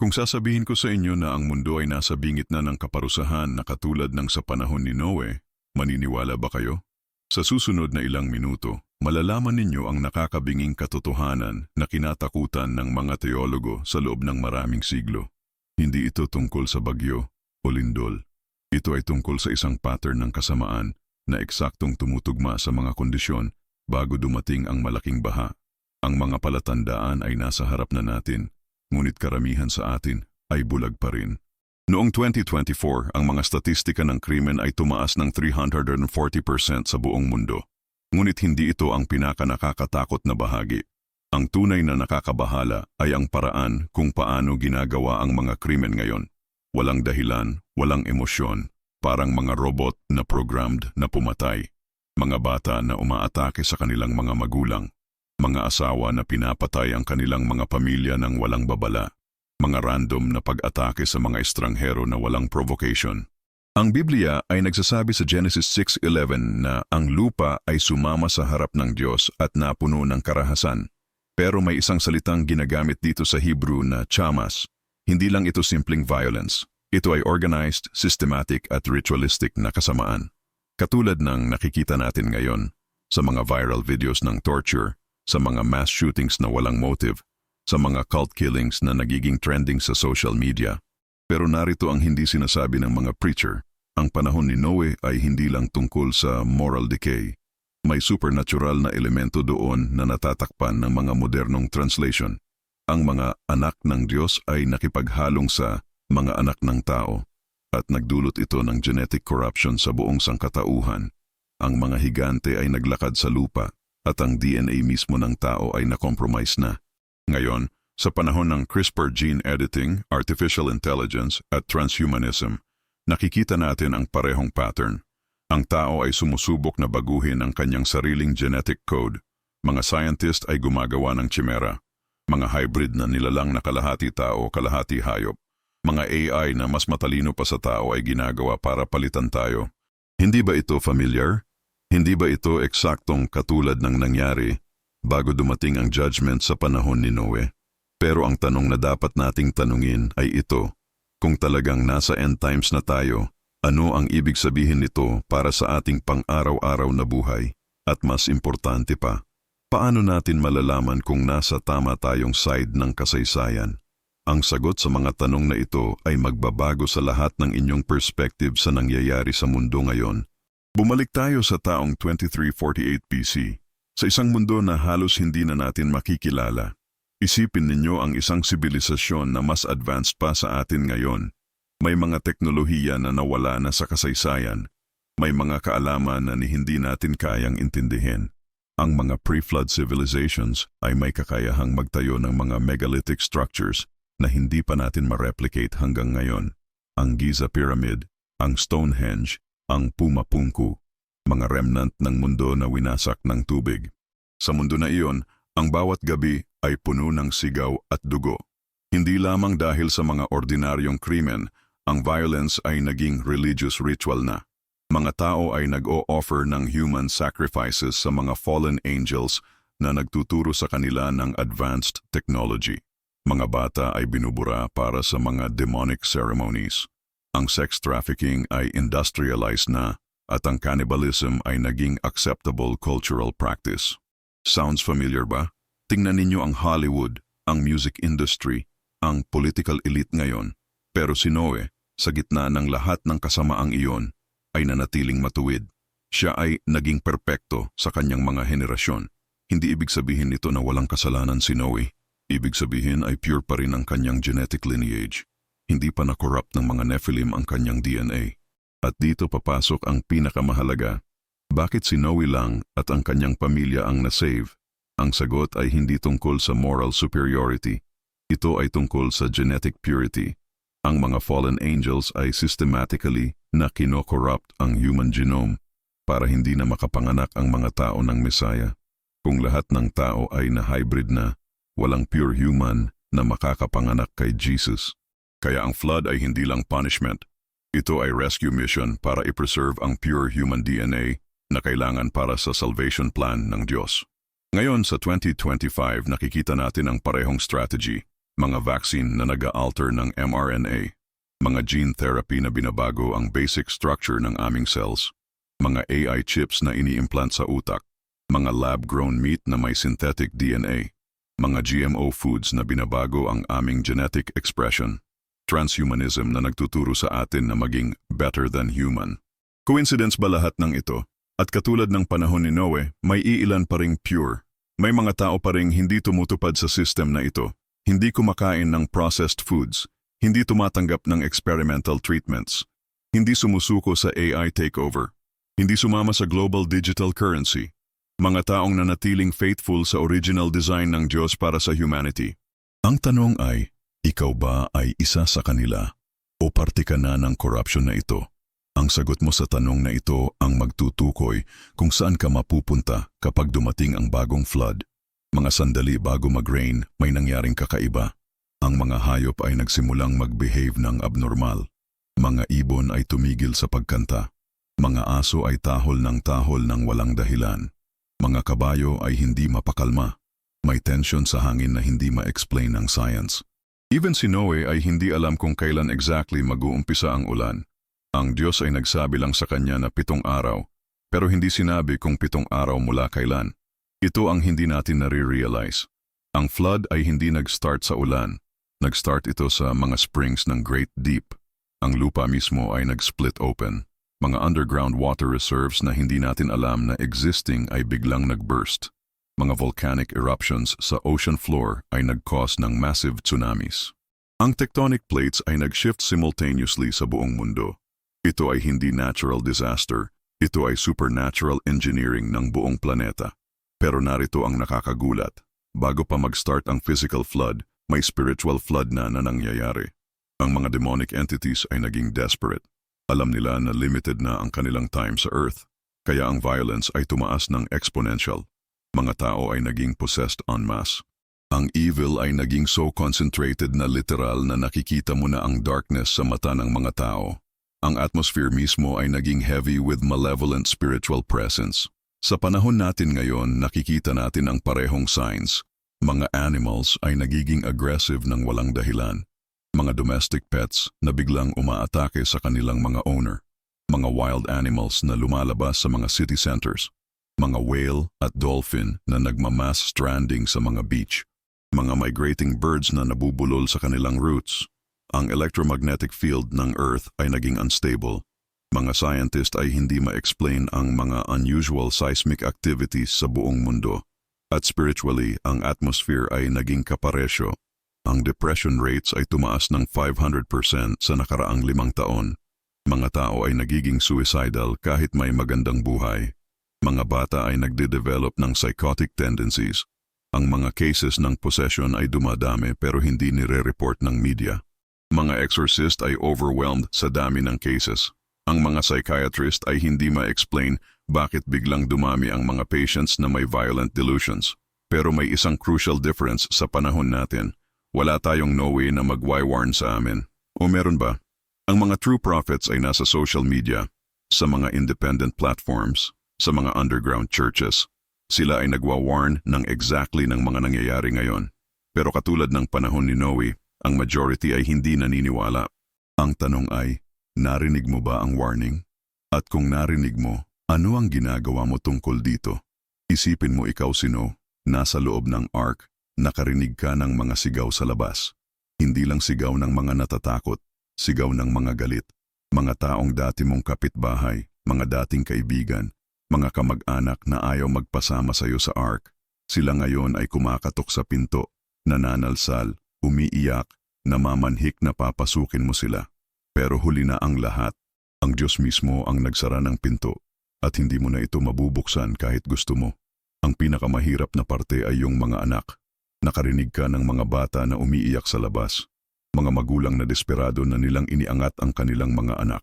Kung sasabihin ko sa inyo na ang mundo ay nasa bingit na ng kaparusahan na katulad ng sa panahon ni Noe, maniniwala ba kayo? Sa susunod na ilang minuto, malalaman ninyo ang nakakabinging katotohanan na kinatakutan ng mga teologo sa loob ng maraming siglo. Hindi ito tungkol sa bagyo o lindol. Ito ay tungkol sa isang pattern ng kasamaan na eksaktong tumutugma sa mga kondisyon bago dumating ang malaking baha. Ang mga palatandaan ay nasa harap na natin, ngunit karamihan sa atin ay bulag pa rin. Noong 2024, ang mga statistika ng krimen ay tumaas ng 340% sa buong mundo. Ngunit hindi ito ang pinaka-nakakatakot na bahagi. Ang tunay na nakakabahala ay ang paraan kung paano ginagawa ang mga krimen ngayon. Walang dahilan, walang emosyon, parang mga robot na programmed na pumatay. Mga bata na umaatake sa kanilang mga magulang. Mga asawa na pinapatay ang kanilang mga pamilya ng walang babala mga random na pag-atake sa mga estranghero na walang provocation. Ang Biblia ay nagsasabi sa Genesis 6.11 na ang lupa ay sumama sa harap ng Diyos at napuno ng karahasan. Pero may isang salitang ginagamit dito sa Hebrew na chamas. Hindi lang ito simpleng violence. Ito ay organized, systematic at ritualistic na kasamaan. Katulad ng nakikita natin ngayon sa mga viral videos ng torture, sa mga mass shootings na walang motive, sa mga cult killings na nagiging trending sa social media. Pero narito ang hindi sinasabi ng mga preacher. Ang panahon ni Noe ay hindi lang tungkol sa moral decay. May supernatural na elemento doon na natatakpan ng mga modernong translation. Ang mga anak ng Diyos ay nakipaghalong sa mga anak ng tao at nagdulot ito ng genetic corruption sa buong sangkatauhan. Ang mga higante ay naglakad sa lupa at ang DNA mismo ng tao ay nakompromise na. Ngayon, sa panahon ng CRISPR gene editing, artificial intelligence at transhumanism, nakikita natin ang parehong pattern. Ang tao ay sumusubok na baguhin ang kanyang sariling genetic code. Mga scientist ay gumagawa ng chimera. Mga hybrid na nilalang na kalahati tao, kalahati hayop. Mga AI na mas matalino pa sa tao ay ginagawa para palitan tayo. Hindi ba ito familiar? Hindi ba ito eksaktong katulad ng nangyari bago dumating ang judgment sa panahon ni Noe. Pero ang tanong na dapat nating tanungin ay ito, kung talagang nasa end times na tayo, ano ang ibig sabihin nito para sa ating pang-araw-araw na buhay? At mas importante pa, paano natin malalaman kung nasa tama tayong side ng kasaysayan? Ang sagot sa mga tanong na ito ay magbabago sa lahat ng inyong perspective sa nangyayari sa mundo ngayon. Bumalik tayo sa taong 2348 BC. Sa isang mundo na halos hindi na natin makikilala, isipin ninyo ang isang sibilisasyon na mas advanced pa sa atin ngayon. May mga teknolohiya na nawala na sa kasaysayan. May mga kaalaman na ni hindi natin kayang intindihin. Ang mga pre-flood civilizations ay may kakayahang magtayo ng mga megalithic structures na hindi pa natin ma-replicate hanggang ngayon. Ang Giza Pyramid, ang Stonehenge, ang Pumapungku, mga remnant ng mundo na winasak ng tubig. Sa mundo na iyon, ang bawat gabi ay puno ng sigaw at dugo. Hindi lamang dahil sa mga ordinaryong krimen, ang violence ay naging religious ritual na. Mga tao ay nag-o-offer ng human sacrifices sa mga fallen angels na nagtuturo sa kanila ng advanced technology. Mga bata ay binubura para sa mga demonic ceremonies. Ang sex trafficking ay industrialized na at ang cannibalism ay naging acceptable cultural practice. Sounds familiar ba? Tingnan ninyo ang Hollywood, ang music industry, ang political elite ngayon. Pero si Noe, sa gitna ng lahat ng kasamaang iyon, ay nanatiling matuwid. Siya ay naging perpekto sa kanyang mga henerasyon. Hindi ibig sabihin nito na walang kasalanan si Noe. Ibig sabihin ay pure pa rin ang kanyang genetic lineage. Hindi pa na-corrupt ng mga Nephilim ang kanyang DNA. At dito papasok ang pinakamahalaga. Bakit si Noe lang at ang kanyang pamilya ang nasave? Ang sagot ay hindi tungkol sa moral superiority. Ito ay tungkol sa genetic purity. Ang mga fallen angels ay systematically na kinokorrupt ang human genome para hindi na makapanganak ang mga tao ng Messiah. Kung lahat ng tao ay na-hybrid na, walang pure human na makakapanganak kay Jesus. Kaya ang flood ay hindi lang punishment. Ito ay rescue mission para i-preserve ang pure human DNA na kailangan para sa salvation plan ng Diyos. Ngayon sa 2025 nakikita natin ang parehong strategy. mga vaccine na nag-alter ng mRNA, mga gene therapy na binabago ang basic structure ng aming cells, mga AI chips na ini-implant sa utak, mga lab-grown meat na may synthetic DNA, mga GMO foods na binabago ang aming genetic expression, transhumanism na nagtuturo sa atin na maging better than human. Coincidence ba lahat ng ito? At katulad ng panahon ni Noe, may iilan pa ring pure. May mga tao pa ring hindi tumutupad sa system na ito, hindi kumakain ng processed foods, hindi tumatanggap ng experimental treatments, hindi sumusuko sa AI takeover, hindi sumama sa global digital currency, mga taong nanatiling faithful sa original design ng Diyos para sa humanity. Ang tanong ay, ikaw ba ay isa sa kanila o parte ka na ng corruption na ito? Ang sagot mo sa tanong na ito ang magtutukoy kung saan ka mapupunta kapag dumating ang bagong flood. Mga sandali bago mag-rain, may nangyaring kakaiba. Ang mga hayop ay nagsimulang mag-behave ng abnormal. Mga ibon ay tumigil sa pagkanta. Mga aso ay tahol ng tahol ng walang dahilan. Mga kabayo ay hindi mapakalma. May tension sa hangin na hindi ma-explain ng science. Even si Noe ay hindi alam kung kailan exactly mag-uumpisa ang ulan. Ang Diyos ay nagsabi lang sa kanya na pitong araw, pero hindi sinabi kung pitong araw mula kailan. Ito ang hindi natin nare-realize. Ang flood ay hindi nag-start sa ulan. Nag-start ito sa mga springs ng Great Deep. Ang lupa mismo ay nag-split open. Mga underground water reserves na hindi natin alam na existing ay biglang nag-burst mga volcanic eruptions sa ocean floor ay nag-cause ng massive tsunamis. Ang tectonic plates ay nag-shift simultaneously sa buong mundo. Ito ay hindi natural disaster, ito ay supernatural engineering ng buong planeta. Pero narito ang nakakagulat. Bago pa mag-start ang physical flood, may spiritual flood na na nangyayari. Ang mga demonic entities ay naging desperate. Alam nila na limited na ang kanilang time sa Earth, kaya ang violence ay tumaas ng exponential. Mga tao ay naging possessed en masse. Ang evil ay naging so concentrated na literal na nakikita mo na ang darkness sa mata ng mga tao. Ang atmosphere mismo ay naging heavy with malevolent spiritual presence. Sa panahon natin ngayon, nakikita natin ang parehong signs. Mga animals ay nagiging aggressive ng walang dahilan. Mga domestic pets na biglang umaatake sa kanilang mga owner. Mga wild animals na lumalabas sa mga city centers mga whale at dolphin na nagmamass stranding sa mga beach, mga migrating birds na nabubulol sa kanilang roots. Ang electromagnetic field ng Earth ay naging unstable. Mga scientist ay hindi ma-explain ang mga unusual seismic activities sa buong mundo. At spiritually, ang atmosphere ay naging kaparesyo. Ang depression rates ay tumaas ng 500% sa nakaraang limang taon. Mga tao ay nagiging suicidal kahit may magandang buhay. Mga bata ay nagde-develop ng psychotic tendencies. Ang mga cases ng possession ay dumadami pero hindi nire-report ng media. Mga exorcist ay overwhelmed sa dami ng cases. Ang mga psychiatrist ay hindi ma-explain bakit biglang dumami ang mga patients na may violent delusions. Pero may isang crucial difference sa panahon natin. Wala tayong no way na mag-warn sa amin. O meron ba? Ang mga true prophets ay nasa social media, sa mga independent platforms, sa mga underground churches. Sila ay nagwa-warn ng exactly ng mga nangyayari ngayon. Pero katulad ng panahon ni Noe, ang majority ay hindi naniniwala. Ang tanong ay, narinig mo ba ang warning? At kung narinig mo, ano ang ginagawa mo tungkol dito? Isipin mo ikaw sino, nasa loob ng ark, nakarinig ka ng mga sigaw sa labas. Hindi lang sigaw ng mga natatakot, sigaw ng mga galit. Mga taong dati mong kapitbahay, mga dating kaibigan, mga kamag-anak na ayaw magpasama sa iyo sa ark, sila ngayon ay kumakatok sa pinto, nananalsal, umiiyak, namamanhik na papasukin mo sila. Pero huli na ang lahat. Ang Diyos mismo ang nagsara ng pinto at hindi mo na ito mabubuksan kahit gusto mo. Ang pinakamahirap na parte ay yung mga anak. Nakarinig ka ng mga bata na umiiyak sa labas. Mga magulang na desperado na nilang iniangat ang kanilang mga anak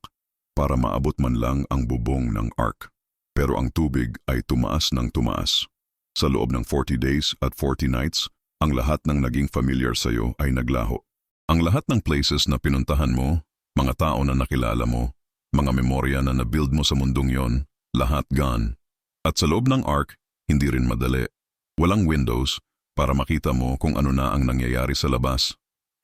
para maabot man lang ang bubong ng ark. Pero ang tubig ay tumaas ng tumaas. Sa loob ng 40 days at 40 nights, ang lahat ng naging familiar sa iyo ay naglaho. Ang lahat ng places na pinuntahan mo, mga tao na nakilala mo, mga memorya na nabuild mo sa mundong yon, lahat gone. At sa loob ng ark, hindi rin madali. Walang windows para makita mo kung ano na ang nangyayari sa labas.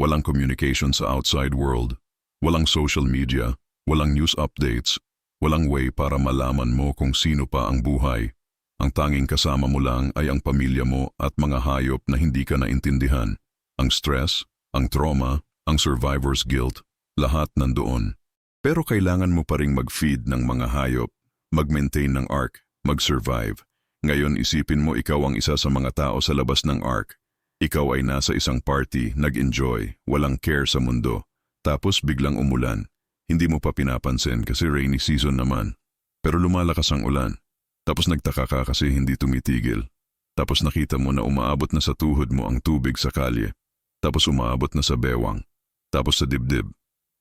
walang communication sa outside world, walang social media, walang news updates, walang way para malaman mo kung sino pa ang buhay. Ang tanging kasama mo lang ay ang pamilya mo at mga hayop na hindi ka naintindihan. Ang stress, ang trauma, ang survivor's guilt, lahat nandoon. Pero kailangan mo pa ring mag-feed ng mga hayop, mag-maintain ng ark, mag-survive. Ngayon isipin mo ikaw ang isa sa mga tao sa labas ng ark. Ikaw ay nasa isang party, nag-enjoy, walang care sa mundo. Tapos biglang umulan. Hindi mo pa pinapansin kasi rainy season naman. Pero lumalakas ang ulan. Tapos nagtaka ka kasi hindi tumitigil. Tapos nakita mo na umaabot na sa tuhod mo ang tubig sa kalye. Tapos umaabot na sa bewang. Tapos sa dibdib.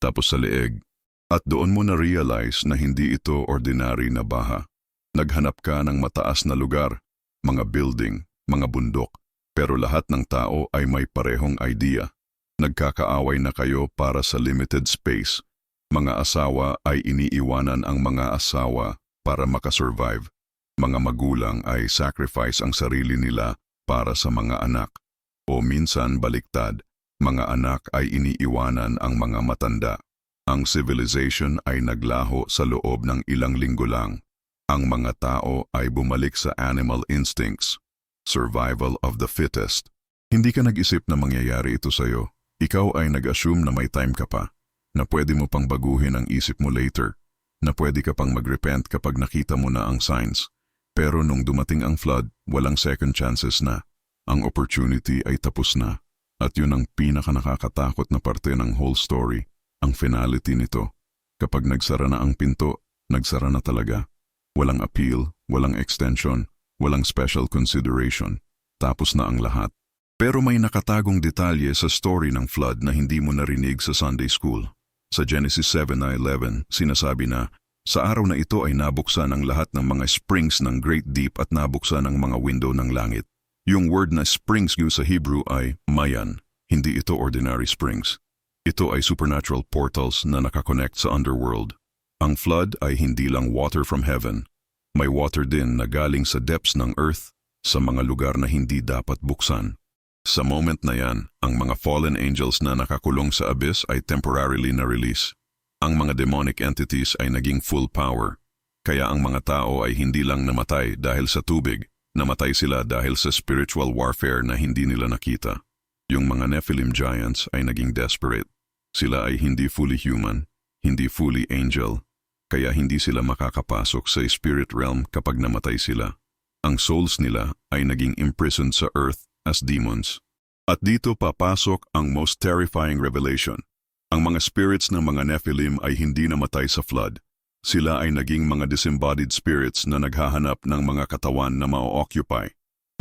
Tapos sa leeg. At doon mo na-realize na hindi ito ordinary na baha. Naghanap ka ng mataas na lugar, mga building, mga bundok, pero lahat ng tao ay may parehong idea. Nagkakaaway na kayo para sa limited space. Mga asawa ay iniiwanan ang mga asawa para makasurvive. Mga magulang ay sacrifice ang sarili nila para sa mga anak. O minsan baliktad, mga anak ay iniiwanan ang mga matanda. Ang civilization ay naglaho sa loob ng ilang linggo lang. Ang mga tao ay bumalik sa animal instincts. Survival of the fittest. Hindi ka nag-isip na mangyayari ito sa'yo. Ikaw ay nag-assume na may time ka pa, na pwede mo pang baguhin ang isip mo later, na pwede ka pang mag-repent kapag nakita mo na ang signs. Pero nung dumating ang flood, walang second chances na. Ang opportunity ay tapos na. At yun ang pinaka nakakatakot na parte ng whole story, ang finality nito. Kapag nagsara na ang pinto, nagsara na talaga. Walang appeal, walang extension, walang special consideration. Tapos na ang lahat. Pero may nakatagong detalye sa story ng flood na hindi mo narinig sa Sunday School. Sa Genesis 7:11, sinasabi na, Sa araw na ito ay nabuksan ang lahat ng mga springs ng Great Deep at nabuksan ang mga window ng langit. Yung word na springs yung sa Hebrew ay mayan. Hindi ito ordinary springs. Ito ay supernatural portals na nakakonect sa underworld. Ang flood ay hindi lang water from heaven. May water din na galing sa depths ng earth sa mga lugar na hindi dapat buksan. Sa moment na yan, ang mga fallen angels na nakakulong sa abyss ay temporarily na-release. Ang mga demonic entities ay naging full power. Kaya ang mga tao ay hindi lang namatay dahil sa tubig, namatay sila dahil sa spiritual warfare na hindi nila nakita. Yung mga Nephilim giants ay naging desperate. Sila ay hindi fully human, hindi fully angel, kaya hindi sila makakapasok sa spirit realm kapag namatay sila. Ang souls nila ay naging imprisoned sa earth as demons. At dito papasok ang most terrifying revelation. Ang mga spirits ng mga Nephilim ay hindi namatay sa flood. Sila ay naging mga disembodied spirits na naghahanap ng mga katawan na ma-occupy.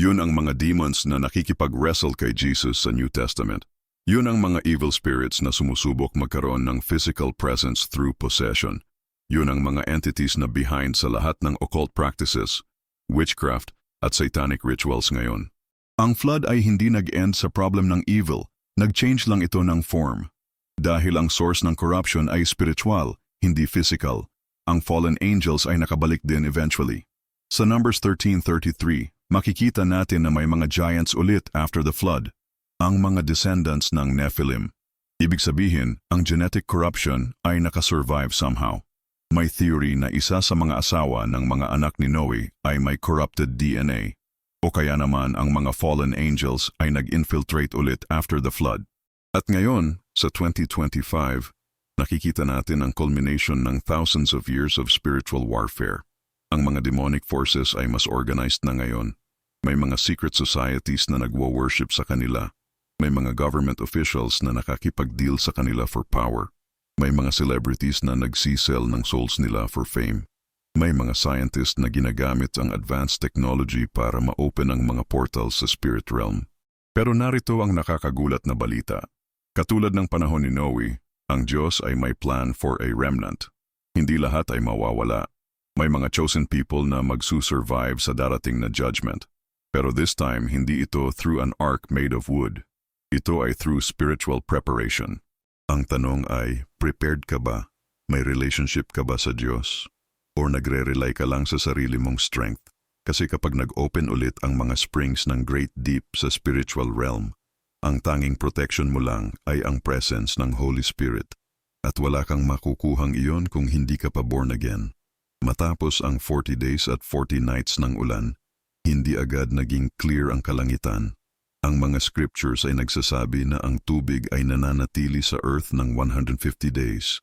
Yun ang mga demons na nakikipag-wrestle kay Jesus sa New Testament. Yun ang mga evil spirits na sumusubok magkaroon ng physical presence through possession. Yun ang mga entities na behind sa lahat ng occult practices, witchcraft, at satanic rituals ngayon. Ang flood ay hindi nag-end sa problem ng evil, nag-change lang ito ng form. Dahil ang source ng corruption ay spiritual, hindi physical, ang fallen angels ay nakabalik din eventually. Sa Numbers 13.33, makikita natin na may mga giants ulit after the flood, ang mga descendants ng Nephilim. Ibig sabihin, ang genetic corruption ay nakasurvive somehow. May theory na isa sa mga asawa ng mga anak ni Noe ay may corrupted DNA. O kaya naman ang mga fallen angels ay nag-infiltrate ulit after the flood. At ngayon, sa 2025, nakikita natin ang culmination ng thousands of years of spiritual warfare. Ang mga demonic forces ay mas organized na ngayon. May mga secret societies na nagwo-worship sa kanila. May mga government officials na nakakipag-deal sa kanila for power. May mga celebrities na nagsisell ng souls nila for fame. May mga scientist na ginagamit ang advanced technology para ma-open ang mga portals sa spirit realm. Pero narito ang nakakagulat na balita. Katulad ng panahon ni Noe, ang Diyos ay may plan for a remnant. Hindi lahat ay mawawala. May mga chosen people na magsusurvive sa darating na judgment. Pero this time, hindi ito through an ark made of wood. Ito ay through spiritual preparation. Ang tanong ay, prepared ka ba? May relationship ka ba sa Diyos? Or nagre-rely ka lang sa sarili mong strength. Kasi kapag nag-open ulit ang mga springs ng great deep sa spiritual realm, ang tanging protection mo lang ay ang presence ng Holy Spirit. At wala kang makukuhang iyon kung hindi ka pa born again. Matapos ang 40 days at 40 nights ng ulan, hindi agad naging clear ang kalangitan. Ang mga scriptures ay nagsasabi na ang tubig ay nananatili sa earth ng 150 days.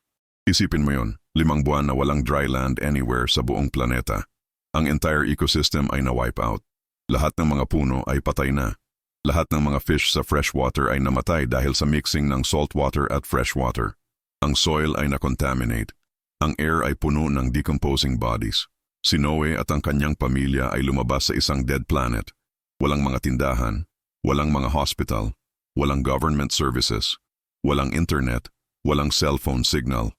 Isipin mo yon, limang buwan na walang dry land anywhere sa buong planeta. Ang entire ecosystem ay na-wipe out. Lahat ng mga puno ay patay na. Lahat ng mga fish sa freshwater ay namatay dahil sa mixing ng saltwater at freshwater. Ang soil ay na-contaminate. Ang air ay puno ng decomposing bodies. Si Noe at ang kanyang pamilya ay lumabas sa isang dead planet. Walang mga tindahan, walang mga hospital, walang government services, walang internet, walang cellphone signal.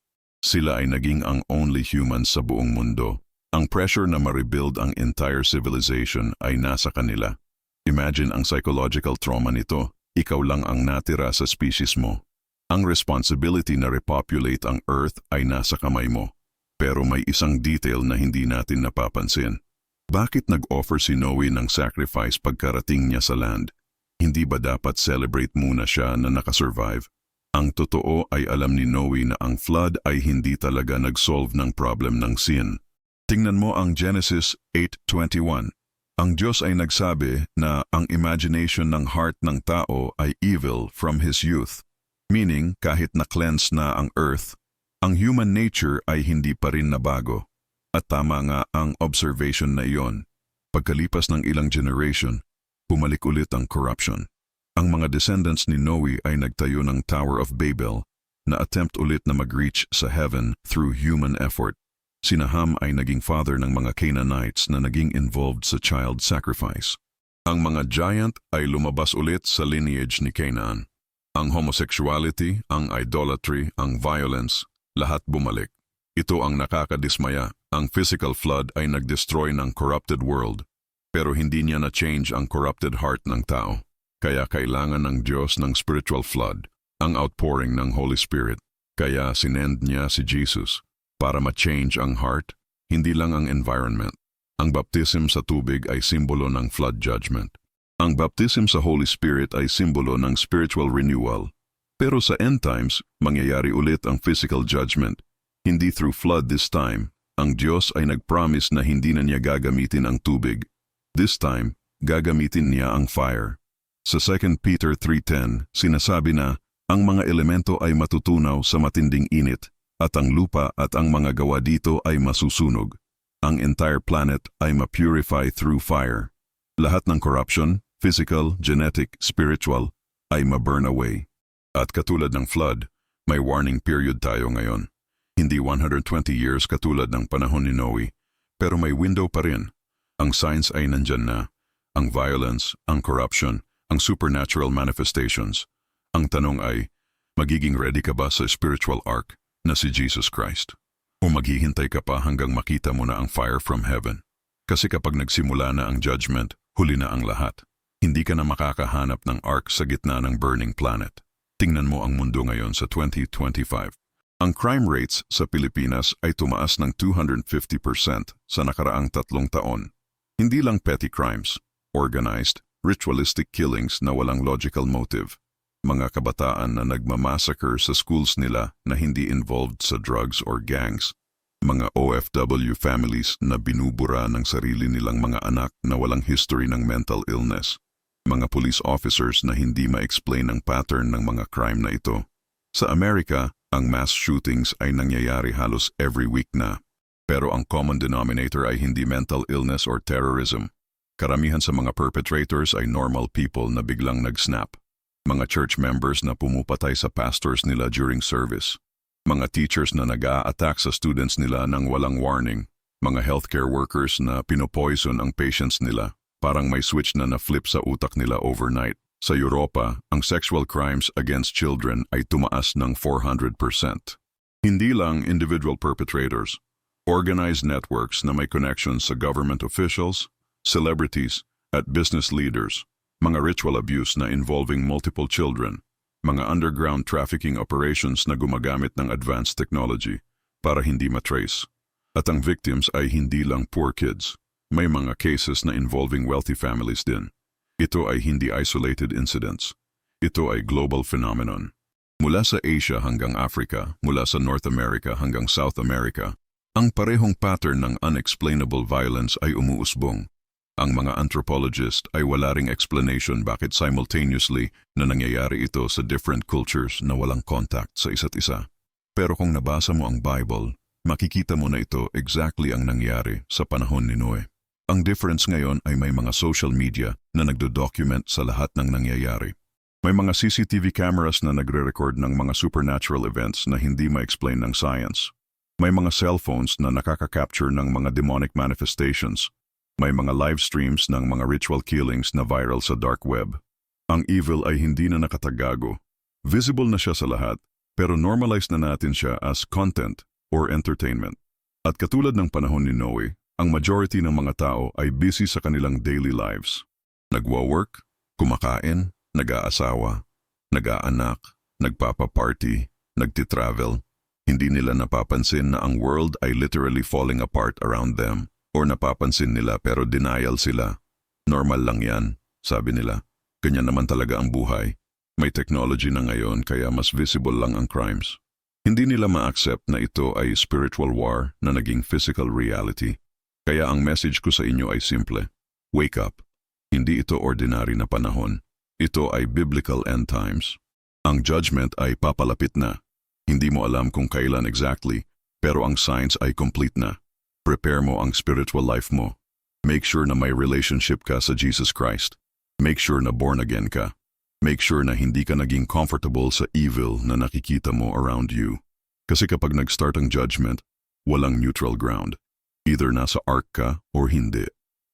Sila ay naging ang only humans sa buong mundo. Ang pressure na ma-rebuild ang entire civilization ay nasa kanila. Imagine ang psychological trauma nito. Ikaw lang ang natira sa species mo. Ang responsibility na repopulate ang Earth ay nasa kamay mo. Pero may isang detail na hindi natin napapansin. Bakit nag-offer si Noe ng sacrifice pagkarating niya sa land? Hindi ba dapat celebrate muna siya na nakasurvive? Ang totoo ay alam ni Noe na ang flood ay hindi talaga nag-solve ng problem ng sin. Tingnan mo ang Genesis 8.21. Ang Diyos ay nagsabi na ang imagination ng heart ng tao ay evil from his youth. Meaning, kahit na-cleanse na ang earth, ang human nature ay hindi pa rin nabago. At tama nga ang observation na iyon. Pagkalipas ng ilang generation, bumalik ulit ang corruption. Ang mga descendants ni Noe ay nagtayo ng Tower of Babel na attempt ulit na mag-reach sa heaven through human effort. Sina Ham ay naging father ng mga Canaanites na naging involved sa child sacrifice. Ang mga giant ay lumabas ulit sa lineage ni Canaan. Ang homosexuality, ang idolatry, ang violence, lahat bumalik. Ito ang nakakadismaya. Ang physical flood ay nag-destroy ng corrupted world, pero hindi niya na-change ang corrupted heart ng tao. Kaya kailangan ng Diyos ng spiritual flood, ang outpouring ng Holy Spirit. Kaya sinend niya si Jesus para ma-change ang heart, hindi lang ang environment. Ang baptism sa tubig ay simbolo ng flood judgment. Ang baptism sa Holy Spirit ay simbolo ng spiritual renewal. Pero sa end times, mangyayari ulit ang physical judgment. Hindi through flood this time. Ang Diyos ay nag-promise na hindi na niya gagamitin ang tubig. This time, gagamitin niya ang fire. Sa 2 Peter 3.10, sinasabi na, ang mga elemento ay matutunaw sa matinding init, at ang lupa at ang mga gawa dito ay masusunog. Ang entire planet ay ma-purify through fire. Lahat ng corruption, physical, genetic, spiritual, ay ma-burn away. At katulad ng flood, may warning period tayo ngayon. Hindi 120 years katulad ng panahon ni Noe, pero may window pa rin. Ang signs ay nandyan na. Ang violence, ang corruption, ang supernatural manifestations. Ang tanong ay, magiging ready ka ba sa spiritual ark na si Jesus Christ? O maghihintay ka pa hanggang makita mo na ang fire from heaven? Kasi kapag nagsimula na ang judgment, huli na ang lahat. Hindi ka na makakahanap ng ark sa gitna ng burning planet. Tingnan mo ang mundo ngayon sa 2025. Ang crime rates sa Pilipinas ay tumaas ng 250% sa nakaraang tatlong taon. Hindi lang petty crimes, organized, ritualistic killings na walang logical motive. Mga kabataan na nagmamassacre sa schools nila na hindi involved sa drugs or gangs. Mga OFW families na binubura ng sarili nilang mga anak na walang history ng mental illness. Mga police officers na hindi ma-explain ang pattern ng mga crime na ito. Sa Amerika, ang mass shootings ay nangyayari halos every week na. Pero ang common denominator ay hindi mental illness or terrorism. Karamihan sa mga perpetrators ay normal people na biglang nag-snap. Mga church members na pumupatay sa pastors nila during service. Mga teachers na nag attack sa students nila ng walang warning. Mga healthcare workers na pinopoison ang patients nila. Parang may switch na na-flip sa utak nila overnight. Sa Europa, ang sexual crimes against children ay tumaas ng 400%. Hindi lang individual perpetrators, organized networks na may connections sa government officials, celebrities, at business leaders, mga ritual abuse na involving multiple children, mga underground trafficking operations na gumagamit ng advanced technology para hindi matrace. At ang victims ay hindi lang poor kids. May mga cases na involving wealthy families din. Ito ay hindi isolated incidents. Ito ay global phenomenon. Mula sa Asia hanggang Africa, mula sa North America hanggang South America, ang parehong pattern ng unexplainable violence ay umuusbong. Ang mga anthropologist ay wala ring explanation bakit simultaneously na nangyayari ito sa different cultures na walang contact sa isa't isa. Pero kung nabasa mo ang Bible, makikita mo na ito exactly ang nangyari sa panahon ni Noe. Ang difference ngayon ay may mga social media na nagdo-document sa lahat ng nangyayari. May mga CCTV cameras na nagre-record ng mga supernatural events na hindi ma-explain ng science. May mga cellphones na nakaka-capture ng mga demonic manifestations. May mga live streams ng mga ritual killings na viral sa dark web. Ang evil ay hindi na nakatagago. Visible na siya sa lahat, pero normalize na natin siya as content or entertainment. At katulad ng panahon ni Noe, ang majority ng mga tao ay busy sa kanilang daily lives. Nagwa-work, kumakain, nag-aasawa, nag-aanak, nagpapa-party, nagtitravel. Hindi nila napapansin na ang world ay literally falling apart around them or napapansin nila pero denial sila. Normal lang yan, sabi nila. Ganyan naman talaga ang buhay. May technology na ngayon kaya mas visible lang ang crimes. Hindi nila ma-accept na ito ay spiritual war na naging physical reality. Kaya ang message ko sa inyo ay simple. Wake up. Hindi ito ordinary na panahon. Ito ay biblical end times. Ang judgment ay papalapit na. Hindi mo alam kung kailan exactly, pero ang signs ay complete na. Prepare mo ang spiritual life mo. Make sure na may relationship ka sa Jesus Christ. Make sure na born again ka. Make sure na hindi ka naging comfortable sa evil na nakikita mo around you. Kasi kapag nag-start ang judgment, walang neutral ground. Either nasa ark ka or hindi.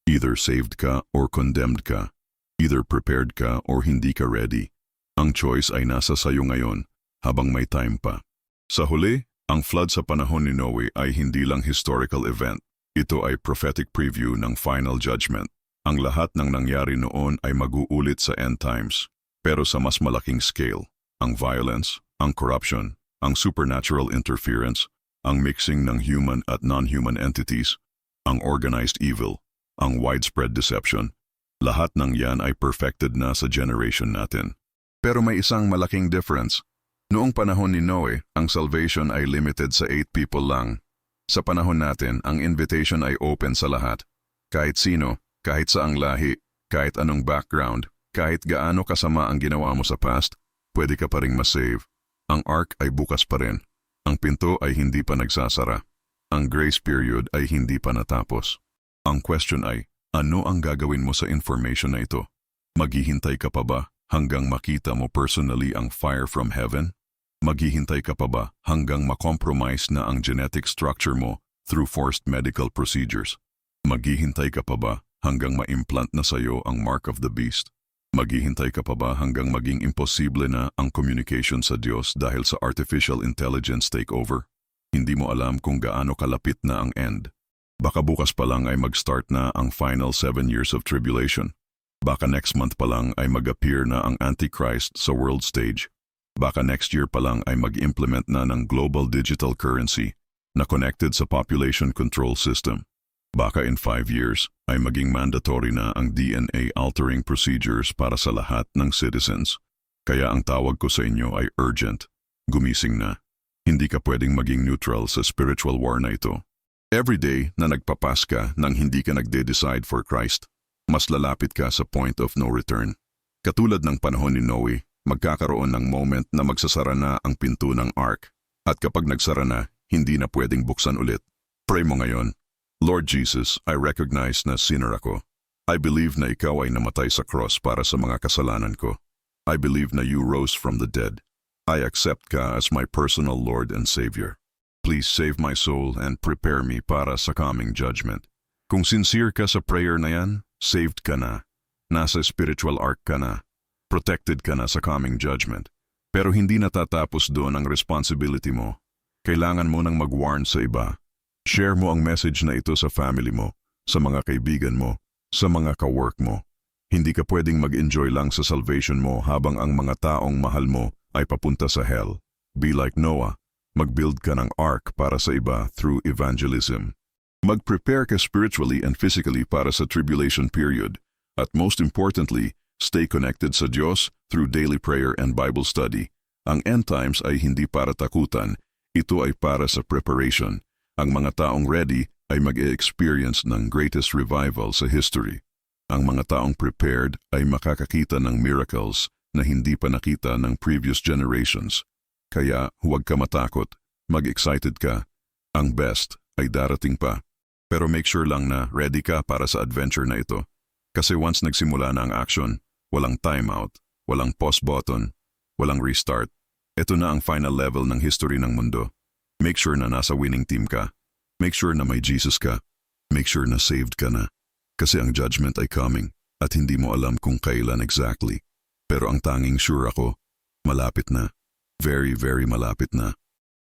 Either saved ka or condemned ka. Either prepared ka or hindi ka ready. Ang choice ay nasa sayo ngayon habang may time pa. Sa huli, ang flood sa panahon ni Noe ay hindi lang historical event. Ito ay prophetic preview ng final judgment. Ang lahat ng nangyari noon ay mag-uulit sa end times, pero sa mas malaking scale. Ang violence, ang corruption, ang supernatural interference, ang mixing ng human at non-human entities, ang organized evil, ang widespread deception, lahat ng yan ay perfected na sa generation natin. Pero may isang malaking difference. Noong panahon ni Noe, ang salvation ay limited sa eight people lang. Sa panahon natin, ang invitation ay open sa lahat. Kahit sino, kahit saang lahi, kahit anong background, kahit gaano kasama ang ginawa mo sa past, pwede ka pa ring masave. Ang ark ay bukas pa rin. Ang pinto ay hindi pa nagsasara. Ang grace period ay hindi pa natapos. Ang question ay, ano ang gagawin mo sa information na ito? Maghihintay ka pa ba hanggang makita mo personally ang fire from heaven? Maghihintay ka pa ba hanggang makompromise na ang genetic structure mo through forced medical procedures? Maghihintay ka pa ba hanggang ma-implant na sayo ang mark of the beast? Maghihintay ka pa ba hanggang maging imposible na ang communication sa Diyos dahil sa artificial intelligence takeover? Hindi mo alam kung gaano kalapit na ang end. Baka bukas pa lang ay mag-start na ang final seven years of tribulation. Baka next month pa lang ay mag-appear na ang Antichrist sa world stage. Baka next year pa lang ay mag-implement na ng global digital currency na connected sa population control system. Baka in five years ay maging mandatory na ang DNA altering procedures para sa lahat ng citizens. Kaya ang tawag ko sa inyo ay urgent. Gumising na. Hindi ka pwedeng maging neutral sa spiritual war na ito. Every day na nagpapas ka nang hindi ka nagde-decide for Christ, mas lalapit ka sa point of no return. Katulad ng panahon ni Noe, magkakaroon ng moment na magsasara na ang pinto ng ark. At kapag nagsara na, hindi na pwedeng buksan ulit. Pray mo ngayon, Lord Jesus, I recognize na sinner ako. I believe na ikaw ay namatay sa cross para sa mga kasalanan ko. I believe na you rose from the dead. I accept ka as my personal Lord and Savior. Please save my soul and prepare me para sa coming judgment. Kung sincere ka sa prayer na yan, saved ka na. Nasa spiritual ark ka na. Protected ka na sa coming judgment. Pero hindi natatapos doon ang responsibility mo. Kailangan mo nang mag-warn sa iba. Share mo ang message na ito sa family mo, sa mga kaibigan mo, sa mga kawork mo. Hindi ka pwedeng mag-enjoy lang sa salvation mo habang ang mga taong mahal mo ay papunta sa hell. Be like Noah, Mag-build ka ng ark para sa iba through evangelism. Mag-prepare ka spiritually and physically para sa tribulation period. At most importantly, Stay connected sa Diyos through daily prayer and Bible study. Ang end times ay hindi para takutan, ito ay para sa preparation. Ang mga taong ready ay mag-experience ng greatest revival sa history. Ang mga taong prepared ay makakakita ng miracles na hindi pa nakita ng previous generations. Kaya huwag ka matakot, mag-excited ka. Ang best ay darating pa. Pero make sure lang na ready ka para sa adventure na ito. Kasi once nagsimula na ang action, walang timeout, walang pause button, walang restart. Ito na ang final level ng history ng mundo. Make sure na nasa winning team ka. Make sure na may Jesus ka. Make sure na saved ka na. Kasi ang judgment ay coming at hindi mo alam kung kailan exactly. Pero ang tanging sure ako, malapit na. Very, very malapit na.